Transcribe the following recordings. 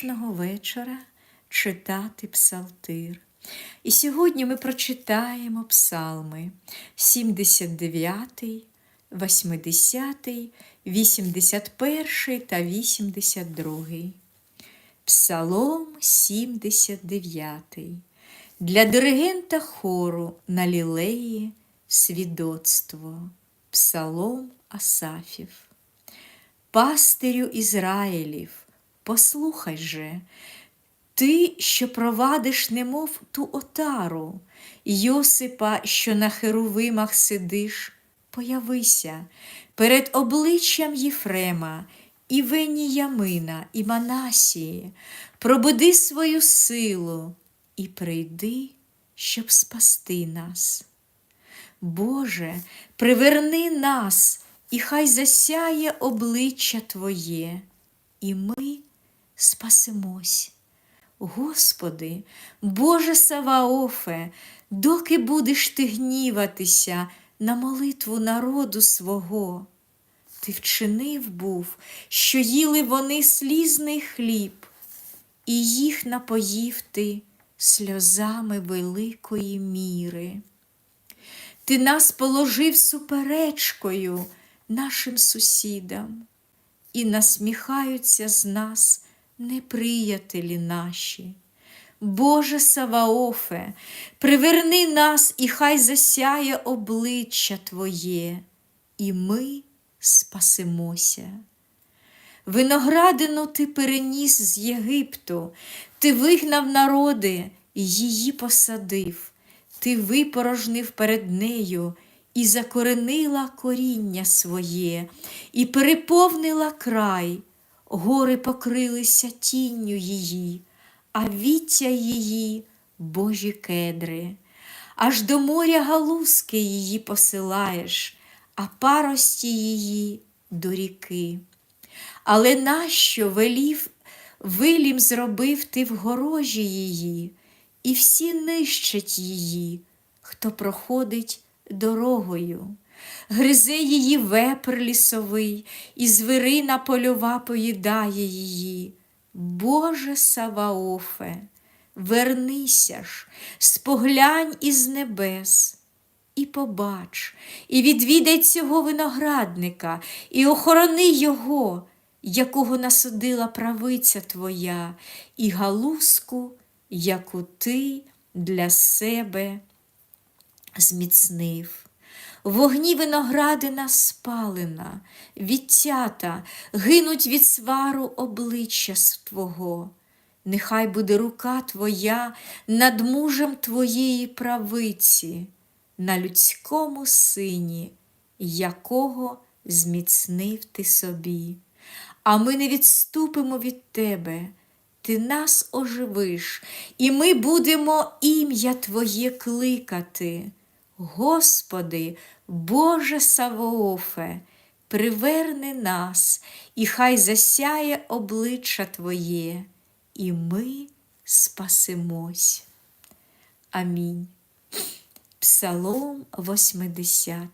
кожного вечора читати псалтир. І сьогодні ми прочитаємо псалми 79, 80, 81 та 82. Псалом 79. Для диригента хору на лілеї свідоцтво. Псалом Асафів. Пастирю Ізраїлів, послухай же, ти, що провадиш, немов ту отару, Йосипа, що на херовимах сидиш, появися перед обличчям Єфрема, і Веніямина, і Манасії, пробуди свою силу і прийди, щоб спасти нас. Боже, приверни нас, і хай засяє обличчя Твоє, і ми спасемось. Господи, Боже Саваофе, доки будеш ти гніватися на молитву народу свого, ти вчинив був, що їли вони слізний хліб, і їх напоїв ти сльозами великої міри. Ти нас положив суперечкою нашим сусідам, і насміхаються з нас неприятелі наші. Боже Саваофе, приверни нас, і хай засяє обличчя Твоє, і ми спасемося. Виноградину ти переніс з Єгипту, ти вигнав народи, її посадив, ти випорожнив перед нею і закоренила коріння своє, і переповнила край, гори покрилися тінню її, а віття її божі кедри. Аж до моря галузки її посилаєш, а парості її до ріки. Але нащо велів, вилім зробив ти в горожі її, і всі нищать її, хто проходить дорогою, гризе її вепр лісовий, і звірина польова поїдає її. Боже Саваофе, вернися ж, споглянь із небес. І побач, і відвідай цього виноградника, і охорони його, якого насудила правиця твоя, і галузку, яку ти для себе зміцнив. Вогні виноградина спалена, відтята, гинуть від свару обличчя Твого. Нехай буде рука Твоя над мужем Твоєї правиці, на людському сині, якого зміцнив ти собі. А ми не відступимо від Тебе, Ти нас оживиш, і ми будемо ім'я Твоє кликати. Господи, Боже Савоофе, приверни нас, і хай засяє обличчя Твоє, і ми спасемось. Амінь. Псалом 80.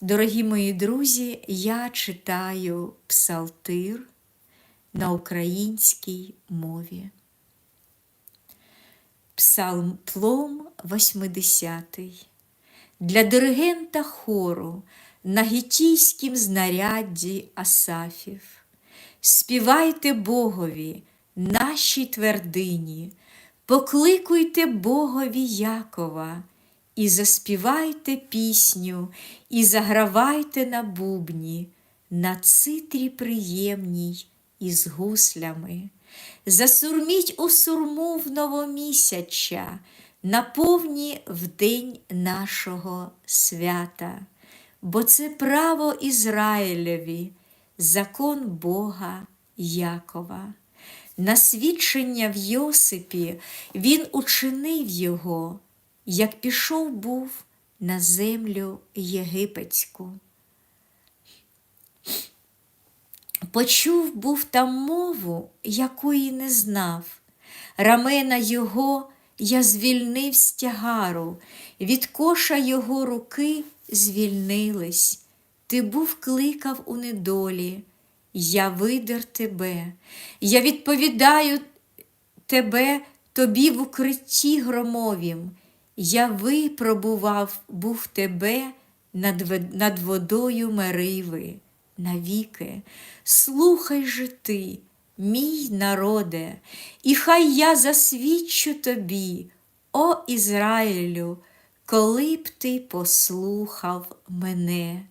Дорогі мої друзі, я читаю псалтир на українській мові. Псалм 80. Для диригента хору на гітійськім знарядді Асафів. Співайте Богові, нашій твердині, покликуйте Богові Якова, і заспівайте пісню, і загравайте на бубні, на цитрі приємній із гуслями. Засурміть у сурму в новомісяча, наповні в день нашого свята, бо це право Ізраїлеві, закон Бога Якова. На свідчення в Йосипі він учинив його, як пішов був на землю єгипетську. Почув був там мову, якої не знав. Рамена його я звільнив з тягару, від коша його руки звільнились. Ти був кликав у недолі, я видер тебе, я відповідаю тебе тобі в укритті громовім. Я випробував був тебе над, водою Мериви навіки. Слухай же ти, мій народе, і хай я засвідчу тобі, о Ізраїлю, коли б ти послухав мене,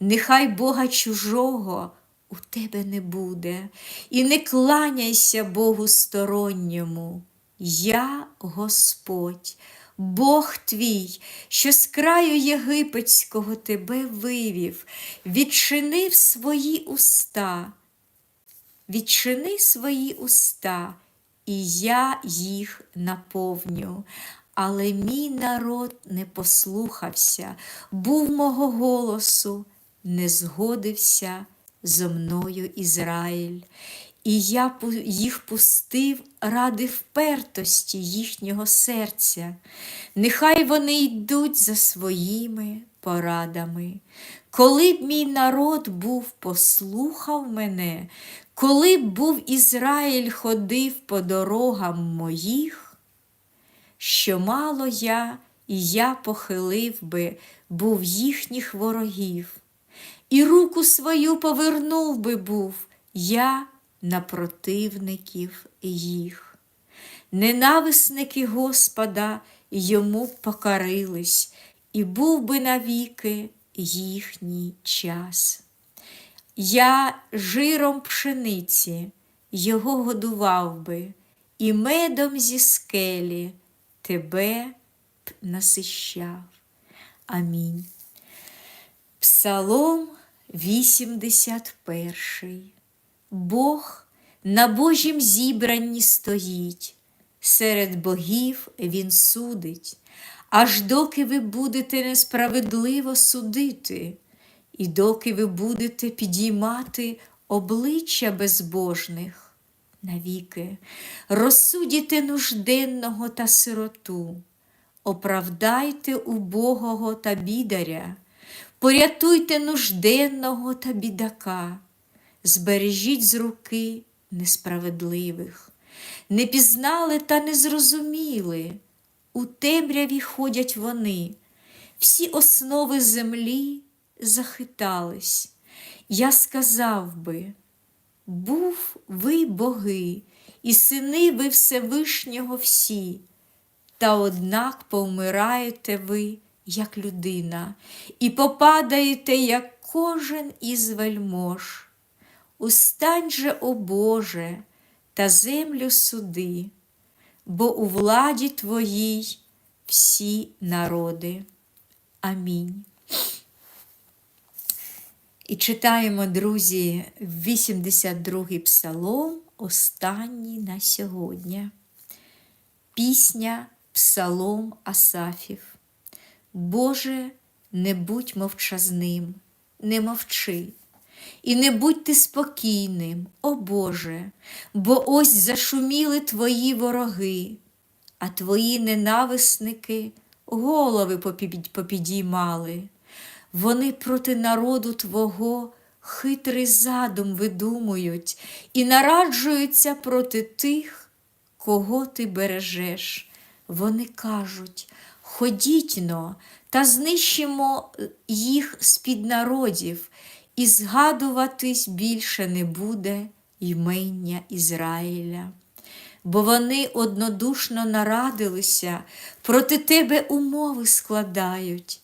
нехай Бога чужого у тебе не буде, і не кланяйся Богу сторонньому. Я Господь, Бог твій, що з краю єгипетського тебе вивів, відчинив свої уста, відчини свої уста, і я їх наповню. Але мій народ не послухався, був мого голосу, не згодився зо мною Ізраїль. І я їх пустив ради впертості їхнього серця. Нехай вони йдуть за своїми порадами. Коли б мій народ був послухав мене, коли б був Ізраїль ходив по дорогам моїх, що мало я, і я похилив би, був їхніх ворогів, і руку свою повернув би був я на противників їх. Ненависники Господа йому б покорились, і був би навіки їхній час. Я жиром пшениці його годував би, і медом зі скелі тебе б насищав. Амінь. Псалом 81. Бог на Божім зібранні стоїть, серед богів Він судить, аж доки ви будете несправедливо судити, і доки ви будете підіймати обличчя безбожних навіки, розсудіте нужденного та сироту, оправдайте убогого та бідаря, порятуйте нужденного та бідака, збережіть з руки несправедливих, не пізнали та не зрозуміли, у темряві ходять вони, всі основи землі захитались. Я сказав би, був ви боги, і сини ви Всевишнього всі, та однак повмираєте ви, як людина, і попадаєте, як кожен із вельмож. Устань же, о Боже, та землю суди, бо у владі Твоїй всі народи. Амінь. І читаємо, друзі, 82-й псалом, останній на сьогодні. Пісня Псалом Асафів. Боже, не будь мовчазним, не мовчи, і не будь ти спокійним, о Боже, бо ось зашуміли твої вороги, а твої ненависники голови попід- попідіймали. Вони проти народу Твого хитрий задум видумують і нараджуються проти тих, кого ти бережеш. Вони кажуть: ходіть но та знищимо їх з-під народів, і згадуватись більше не буде ймення Ізраїля. Бо вони однодушно нарадилися, проти тебе умови складають.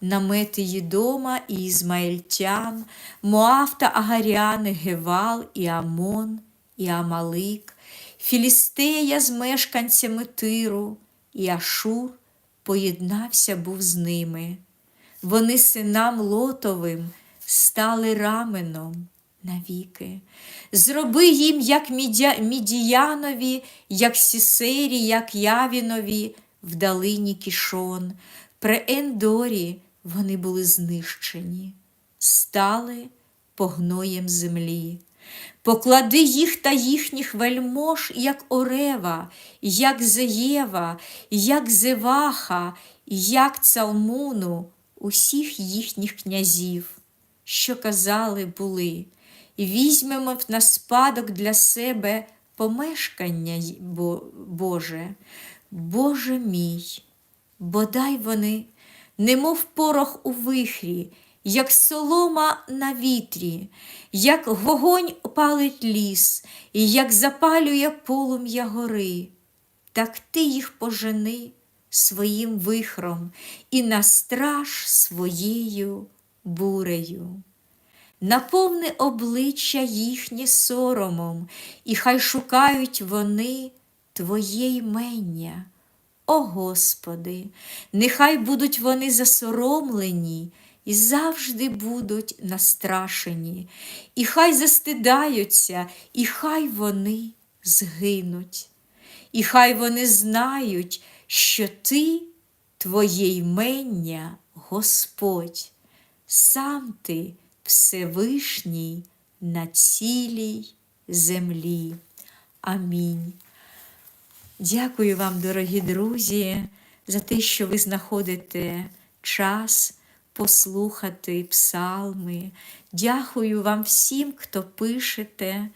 Намети Єдома і Ізмаїльтян, Моав та Агаряни, Гевал і Амон, і Амалик, Філістея з мешканцями Тиру, і Ашур поєднався був з ними. Вони синам Лотовим стали раменом навіки. Зроби їм, як. Мідіянові, як Сісері, як Явінові в долині Кішон. При Ендорі вони були знищені, стали погноєм землі. Поклади їх та їхніх вельмож, як Орева, як Зеєва, як Зеваха, як Цалмуну, усіх їхніх князів, що казали були, і візьмемо на спадок для себе помешкання Боже. Боже мій, бодай вони, немов порох у вихрі, як солома на вітрі, як вогонь палить ліс, і як запалює полум'я гори, так ти їх пожени своїм вихром і настраж своєю бурею. Наповни обличчя їхнє соромом, і хай шукають вони Твоє ймення. О Господи, нехай будуть вони засоромлені і завжди будуть настрашені, і хай застидаються, і хай вони згинуть, і хай вони знають, що Ти, Твоє ймення, Господь, сам Ти Всевишній на цілій землі. Амінь. Дякую вам, дорогі друзі, за те, що ви знаходите час послухати псалми. Дякую вам всім, хто пишете.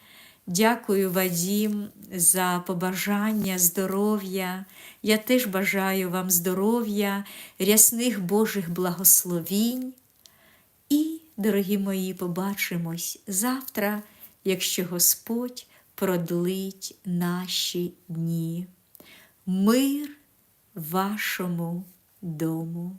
Дякую Вадім за побажання здоров'я. Я теж бажаю вам здоров'я, рясних Божих благословінь. Дорогі мої, побачимось завтра, якщо Господь продлить наші дні. Мир вашому дому.